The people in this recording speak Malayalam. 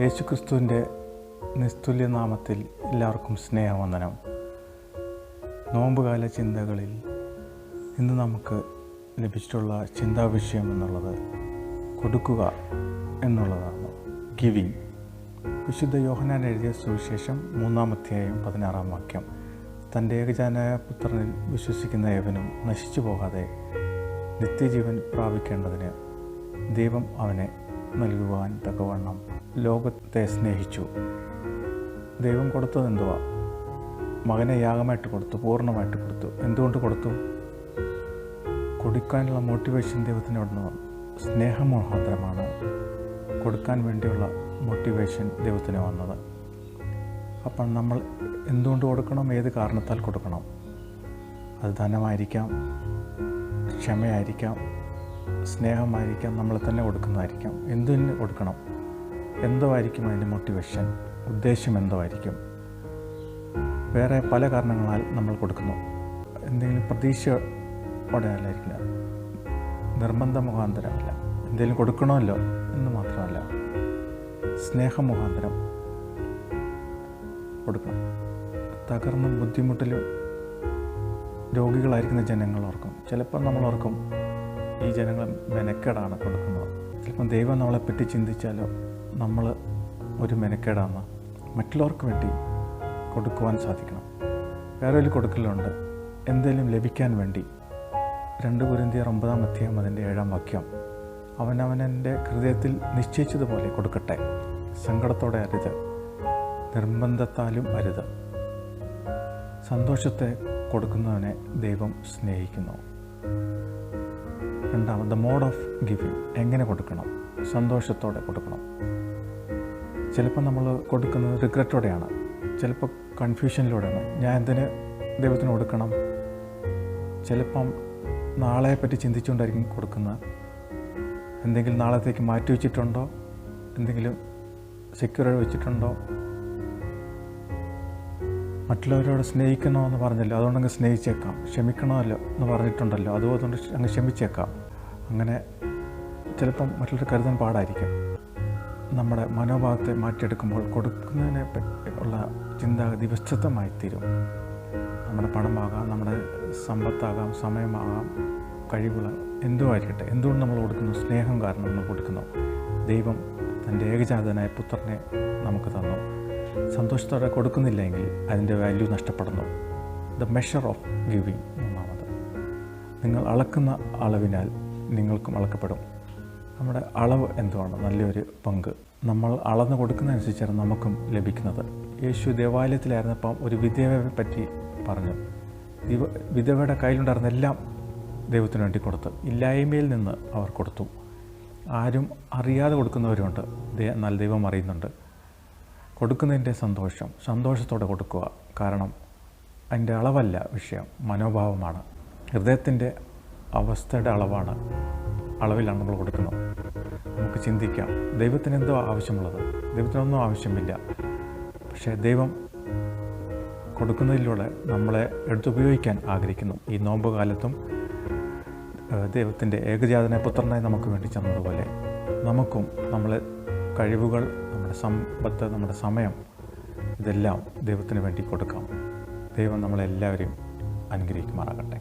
യേശുക്രിസ്തുവിന്റെ നിസ്തുല്യനാമത്തിൽ എല്ലാവർക്കും സ്നേഹവന്ദനം. നോമ്പുകാല ചിന്തകളിൽ ഇന്ന് നമുക്ക് ലഭിച്ചിട്ടുള്ള ചിന്താ വിഷയം എന്നുള്ളത് കൊടുക്കുക എന്നുള്ളതാണ്. ഗിവിങ് വിശുദ്ധ യോഹനാൻ എഴുതിയ സുവിശേഷം മൂന്നാമധ്യായം പതിനാറാം വാക്യം. തന്റെ ഏകജാനായ പുത്രനിൽ വിശ്വസിക്കുന്ന ഏവനും നശിച്ചു പോകാതെ നിത്യജീവൻ പ്രാപിക്കേണ്ടതിന് ദൈവം അവനെ നൽകുവാൻ തക്കവണ്ണം ലോകത്തെ സ്നേഹിച്ചു. ദൈവം കൊടുത്തത് എന്തുവാ? മകനെ യാഗമായിട്ട് കൊടുത്തു പൂർണമായിട്ട് കൊടുത്തു. എന്തുകൊണ്ട് കൊടുത്തു? കൊടുക്കാനുള്ള മോട്ടിവേഷൻ ദൈവത്തിന് അവിടുന്ന് വന്നു സ്നേഹമോഹാന്തരമാണ് കൊടുക്കാൻ വേണ്ടിയുള്ള മോട്ടിവേഷൻ ദൈവത്തിന് വന്നത്. അപ്പം നമ്മൾ എന്തുകൊണ്ട് കൊടുക്കണം? ഏത് കാരണത്താൽ കൊടുക്കണം? അത് ധനമായിരിക്കാം ക്ഷമയായിരിക്കാം സ്നേഹമായിരിക്കാം നമ്മൾ തന്നെ കൊടുക്കുന്നതായിരിക്കാം. എന്തിന് കൊടുക്കണം? എന്തോ ആയിരിക്കും അതിന്റെ മോട്ടിവേഷൻ ഉദ്ദേശം എന്തോ ആയിരിക്കും വേറെ പല കാരണങ്ങളാൽ നമ്മൾ കൊടുക്കുന്നു. എന്തെങ്കിലും പ്രതീക്ഷയോടെ അല്ലായിരിക്കില്ല. നിർബന്ധ മുഖാന്തരമല്ല. എന്തെങ്കിലും കൊടുക്കണമല്ലോ എന്ന് മാത്രമല്ല. സ്നേഹ മുഖാന്തരം കൊടുക്കണം. തകർന്ന ബുദ്ധിമുട്ടിലും രോഗികളായിരിക്കുന്ന ജനങ്ങൾ ഓർക്കും. ചിലപ്പോൾ നമ്മൾ ഓർക്കും ഈ ജനങ്ങൾ മെനക്കേടാണ് കൊടുക്കുന്നത്. ചിലപ്പം ദൈവം നമ്മളെപ്പറ്റി ചിന്തിച്ചാലോ? നമ്മൾ ഒരു മെനക്കേടാണ്. മറ്റുള്ളവർക്ക് വേണ്ടി കൊടുക്കുവാൻ സാധിക്കണം. വേറെ ഒരു കൊടുക്കലുണ്ട്. എന്തെങ്കിലും ലഭിക്കാൻ വേണ്ടി. രണ്ട് കുരിന്തിയർ ഒമ്പതാം അധ്യായം അതിന്റെ ഏഴാം വാക്യം. അവനവനെന്റെ ഹൃദയത്തിൽ നിശ്ചയിച്ചതുപോലെ കൊടുക്കട്ടെ. സങ്കടത്തോടെ അരുത്. നിർബന്ധത്താലും അരുത്. സന്തോഷത്തെ കൊടുക്കുന്നവനെ ദൈവം സ്നേഹിക്കുന്നു. രണ്ടാമത് ദ മോഡ് ഓഫ് ഗിവിങ് എങ്ങനെ കൊടുക്കണം? സന്തോഷത്തോടെ കൊടുക്കണം. ചിലപ്പോൾ നമ്മൾ കൊടുക്കുന്നത് റിഗ്രറ്റോടെയാണ് ചിലപ്പോൾ കൺഫ്യൂഷനിലൂടെയാണ് ഞാൻ എന്തിന് ദൈവത്തിന് കൊടുക്കണം? ചിലപ്പം നാളെ പറ്റി ചിന്തിച്ചുകൊണ്ടായിരിക്കും കൊടുക്കുന്നത്. എന്തെങ്കിലും നാളത്തേക്ക് മാറ്റി വെച്ചിട്ടുണ്ടോ? എന്തെങ്കിലും സെക്യൂർ വെച്ചിട്ടുണ്ടോ? മറ്റുള്ളവരോട് സ്നേഹിക്കണമെന്ന് പറഞ്ഞല്ലോ. അതുകൊണ്ടങ്ങ് സ്നേഹിച്ചേക്കാം. ക്ഷമിക്കണമല്ലോ എന്ന് പറഞ്ഞിട്ടുണ്ടല്ലോ. അതുകൊണ്ട് അങ്ങ് ക്ഷമിച്ചേക്കാം. അങ്ങനെ ചിലപ്പം മറ്റുള്ളവർ കരുതാൻ പാടായിരിക്കും. നമ്മുടെ മനോഭാവത്തെ മാറ്റിയെടുക്കുമ്പോൾ കൊടുക്കുന്നതിനെ ഉള്ള ചിന്താഗതി വിസ്തൃതമായി തീരും. നമ്മുടെ പണമാകാം നമ്മുടെ സമ്പത്താകാം സമയമാകാം കഴിവുകൾ എന്തോ ആയിരിക്കട്ടെ എന്തുകൊണ്ട് നമ്മൾ കൊടുക്കുന്നു? സ്നേഹം കാരണം നമ്മൾ കൊടുക്കുന്നു. ദൈവം തന്റെ ഏകജാതനായ പുത്രനെ നമുക്ക് തന്നു. സന്തോഷത്തോടെ കൊടുക്കുന്നില്ലെങ്കിൽ അതിന്റെ വാല്യൂ നഷ്ടപ്പെടുന്നു. ദ മെഷർ ഓഫ് ഗിവിങ് ഒന്നാമത് നിങ്ങൾ അളക്കുന്ന അളവിനാൽ നിങ്ങൾക്കും അളക്കപ്പെടും. നമ്മുടെ അളവ് എന്തുവാണ്? നല്ലൊരു പങ്ക്. നമ്മൾ അളന്ന് കൊടുക്കുന്നതനുസരിച്ചാണ് നമുക്കും ലഭിക്കുന്നത്. യേശു ദേവാലയത്തിലായിരുന്നപ്പം ഒരു വിധവയെ പറ്റി പറഞ്ഞു. ദിവ വിധവയുടെ കയ്യിലുണ്ടായിരുന്ന എല്ലാം ദൈവത്തിന് വേണ്ടി കൊടുത്ത്. ഇല്ലായ്മയിൽ നിന്ന് അവർ കൊടുത്തു. ആരും അറിയാതെ കൊടുക്കുന്നവരുണ്ട്. എന്നാൽ ദൈവം അറിയുന്നുണ്ട്. കൊടുക്കുന്നതിന്റെ സന്തോഷം. സന്തോഷത്തോടെ കൊടുക്കുക. കാരണം അതിന്റെ അളവല്ല വിഷയം. മനോഭാവമാണ്. ഹൃദയത്തിന്റെ അവസ്ഥയുടെ അളവാണ്. അളവിലാണ് നമ്മൾ കൊടുക്കുന്നത്. നമുക്ക് ചിന്തിക്കാം. ദൈവത്തിന് എന്തോ ആവശ്യമുള്ളത്? ദൈവത്തിനൊന്നും ആവശ്യമില്ല. പക്ഷേ ദൈവം കൊടുക്കുന്നതിലൂടെ നമ്മളെ എടുത്തുപയോഗിക്കാൻ ആഗ്രഹിക്കുന്നു. ഈ നോമ്പ് കാലത്തും ദൈവത്തിന്റെ ഏകജാതന പുത്രനായി നമുക്ക് വേണ്ടി ചെന്നതുപോലെ നമുക്കും നമ്മളെ കഴിവുകൾ നമ്മുടെ സമ്പത്ത് നമ്മുടെ സമയം ഇതെല്ലാം ദൈവത്തിന് വേണ്ടി കൊടുക്കാം. ദൈവം നമ്മളെല്ലാവരെയും അനുഗ്രഹിക്കുമാറാകട്ടെ.